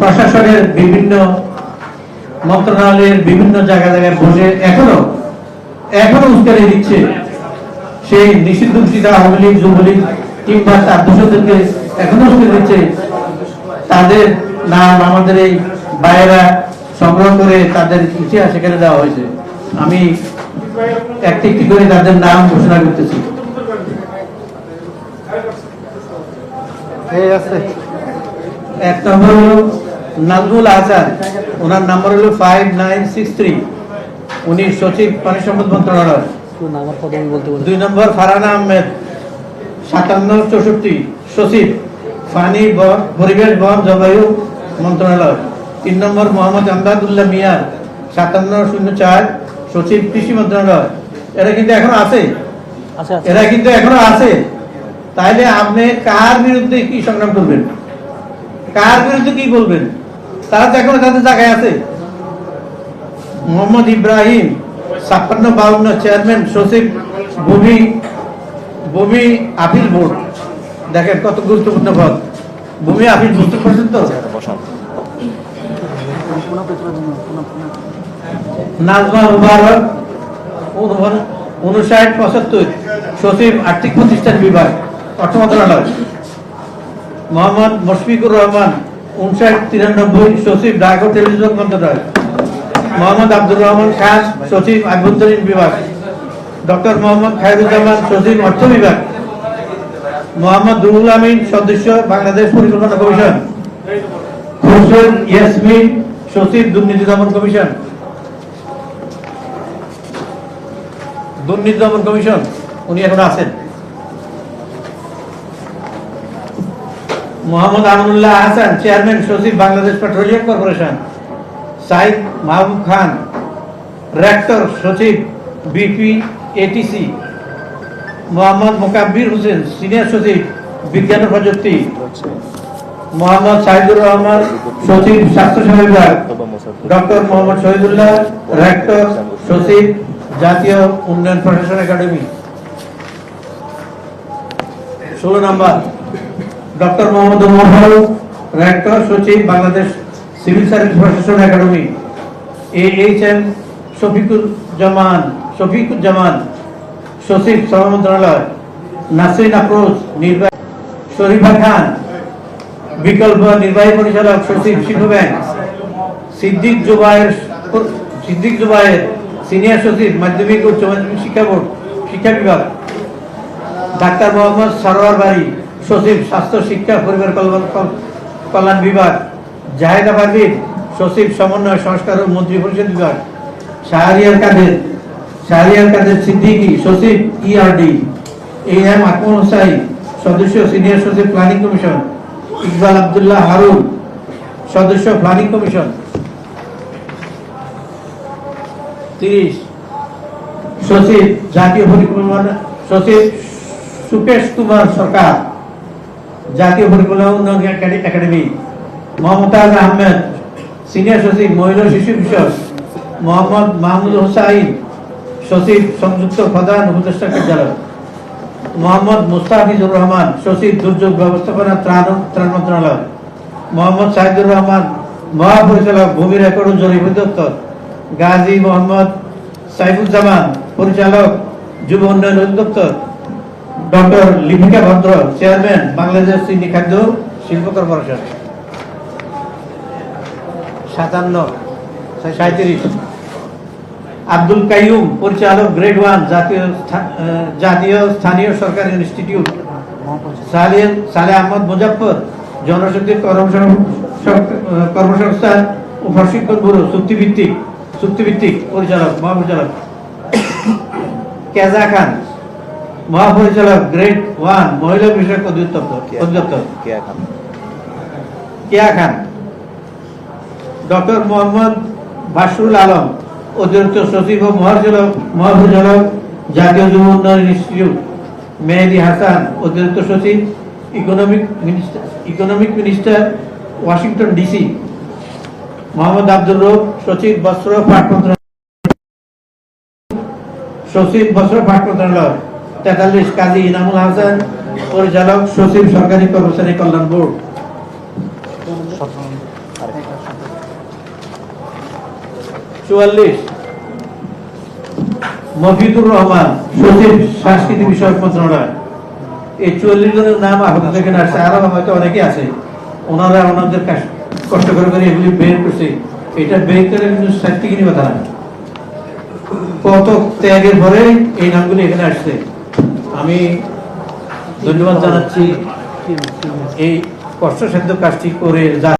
প্রশাসনের বিভিন্ন মন্ত্রণালয়ের বিভিন্ন জায়গা জায়গায় বসে এখনও এখনও উস্কানি দিচ্ছে। সেই নিষিদ্ধ ঘোষিত আওয়ামী লীগ যুবলীগ কিংবা তার দোষদেরকে এখনও উস্কানি দিচ্ছে। তাদের নাম আমাদের এই বাইরা সংগ্রহ করে তাদের ইতিহাস সেখানে দেওয়া হয়েছে। আমি একটি একটি করে তাদের নাম ঘোষণা করতেছি। এক নম্বর হলো নাজমুল আহসান ওনার নাম্বার হলো ফাইভ নাইন সিক্স থ্রি উনি সচিব পানি সম্পদ মন্ত্রণালয়। দুই নম্বর ফারানা আহমেদ সাতান্ন চৌষট্টি সচিব ফানি বন পরিবেশ বন জলবায়ু মন্ত্রণালয়। তিন নম্বর মোহাম্মদ আমদাদুল্লাহ মিয়া সাতান্ন শূন্য চার সচিব কৃষি মন্ত্রণালয়। এরা কিন্তু এখনও আছে। এরা কিন্তু এখনও আছে। তাইলে আপনি কার বিরুদ্ধে কি সংগ্রাম করবেন? কার বিরুদ্ধে কি বলবেন? তারা তো এখনও তাদের জায়গায় আছে। মোহাম্মদ ইব্রাহিম, ছাপ্পান্ন বাউন্ন চেয়ারম্যান, সচিব, ভূমি ভূমি আপিল বোর্ড। দেখেন কত গুরুত্বপূর্ণ পদ। ভূমি আপিল বুঝতে পারছেন তো? নাজমা মুবারক, উনষাট, পঁচাত্তর, সচিব, আর্থিক প্রতিষ্ঠান বিভাগ, অর্থ মন্ত্রণালয়। মোহাম্মদ মুশফিকুর রহমান উনষাট তিরানব্বই সচিব ও টেলিভিশন মন্ত্রণালয়। মোহাম্মদ আব্দুর রহমান খান সচিব আভ্যন্তরীণ বিভাগ। ডক্টর মোহাম্মদ খায়রুজ্জামান সচিব অর্থ বিভাগ। মোহাম্মদ রুহুল আমিন সদস্য বাংলাদেশ পরিকল্পনা কমিশন। খুরশেদ ইয়াসমিন সচিব দুর্নীতি দমন কমিশন। দুর্নীতি দমন কমিশন, উনি এখন আছেন। মোহাম্মদ আমনুল্লাহ হাসান, চেয়ারম্যান সচিব Bangladesh petroleum corporation. Saeed Mahbub Khan, rector সচিব BP ATC Mohammad Mokabbir Hossain, senior সচিব বিজ্ঞান প্রযুক্তি। মোহাম্মদ সাইদুর রহমান, সচিব স্বাস্থ্যসেবা বিভাগ। ডক্টর মোহাম্মদ শহীদুল্লাহ, রেক্টর সচিব জাতীয় উন্নয়ন প্রশাসন একাডেমি। ষোলো নম্বর। ডক্টর মোহাম্মদ ফারুক, রেক্টর সচিব বাংলাদেশ সিভিল সার্ভিস প্রশাসন academy A H M Shafiqul Zaman Shafiqul Zaman, সচিব শ্রম মন্ত্রণালয়, নাসরিন আফরোজ, নির্বাহী শরীফা খান, বিকল্প নির্বাহী পরিচালক সচিব শিল্প ব্যাংক, সিদ্দিক জুবায়ের সিদ্দিক জুবায়ের সিনিয়র সচিব মাধ্যমিক উচ্চ মাধ্যমিক শিক্ষা বোর্ড, শিক্ষা বিভাগ, ডাক্তার মোহাম্মদ সরোয়ার বাড়ি সচিব স্বাস্থ্য শিক্ষা পরিবার কল্যাণ কল্যাণ বিভাগ জাহেদা পারভিন সচিব সমন্বয় সংস্কার ও মন্ত্রী পরিষদ বিভাগ, শাহরিয়ার কাদের শাহরিয়ার কাদের সিদ্দিকী সচিব ERD A M Akmal Hossain সদস্য সিনিয়র সচিব প্ল্যানিং কমিশন, ইকবাল আব্দুল্লাহ হারুন সদস্য প্ল্যানিং কমিশন। তিরিশ, সচিব জাতীয় পরিকল্পনা সচিব সুকেশ কুমার সরকার জাতীয় পরিকল্পনা উন্নয়ন একাডে- একাডেমি। মমতাজ আহমেদ, সিনিয়র সচিব মহিলা শিশু বিষয় মোহাম্মদ মাহমুদ হোসাইন, সচিব সংযুক্ত প্রধান উপদেষ্টা কার্যালয়। মোহাম্মদ মুস্তাফিজুর রহমান, সচিব দুর্যোগ ব্যবস্থাপনা ত্রাণ ত্রাণ মন্ত্রণালয়। মোহাম্মদ সাহিদুর রহমান, মহাপরিচালক ভূমি রেকর্ড ও জরিপ দপ্তর গাজী মোহাম্মদ সাইফুজ্জামান, পরিচালক যুব উন্নয়ন অধিদপ্তর। ডক্টর লিপিকা ভদ্র, চেয়ারম্যান বাংলাদেশ চিনি খাদ্য শিল্প কর্পোরেশন। সাতান্ন সাঁত্রিশ আব্দুল কাইয়ুম, পরিচালক গ্রেড ওয়ান জাতীয় জাতীয় স্থানীয় সরকারি ইনস্টিটিউট। সালে সালেহ আহমদ মুজাফর জনশক্তি কর্মসংস্থান ও প্রশিক্ষণ ব্যুরো, চুক্তিভিত্তিক চুক্তিভিত্তিক পরিচালক, মহাপরিচালক। কেজা খান মহাপরিচালক গ্রেড ওয়ান মহিলা বিষয়ক অধিদপ্তর অধিদপ্তর। কেয়া খান? ডক্টর মোহাম্মদ বাসরুল আলম অতিরিক্ত সচিব ও মহাপরিচালক মহাপরিচালক জাতীয় যুব উন্নয়ন ইনস্টিটিউট। মেহেদি হাসান অতিরিক্ত সচিব economic minister economic minister Washington DC. Mohammad Abdur Rob সচিব বস্ত্র পাট মন্ত্রণালয়। সচিব বস্ত্র পাট মন্ত্রণালয়। তেতাল্লিশ কাজী ইনামুল হাসান, পরিচালক সচিব সরকারি কর্মচারী কল্যাণ বোর্ড। চুয়াল্লিশ, মফিদুর রহমান, সচিব সাংস্কৃতিক বিষয়ক মন্ত্রণালয়। এই চুয়াল্লিশ জনের নাম আপাতত এখানে আসছে আরও হয়তো অনেকে আছে। ওনারা ওনাদের কষ্ট করে করে এগুলি বের করছে। এটা বের করে কিন্তু সাহিত্যিক কথা কত ত্যাগের পরে এই নামগুলি এখানে আসছে। আমি ধন্যবাদ জানাচ্ছি এই কষ্টসাধ্য কাজটি করে যা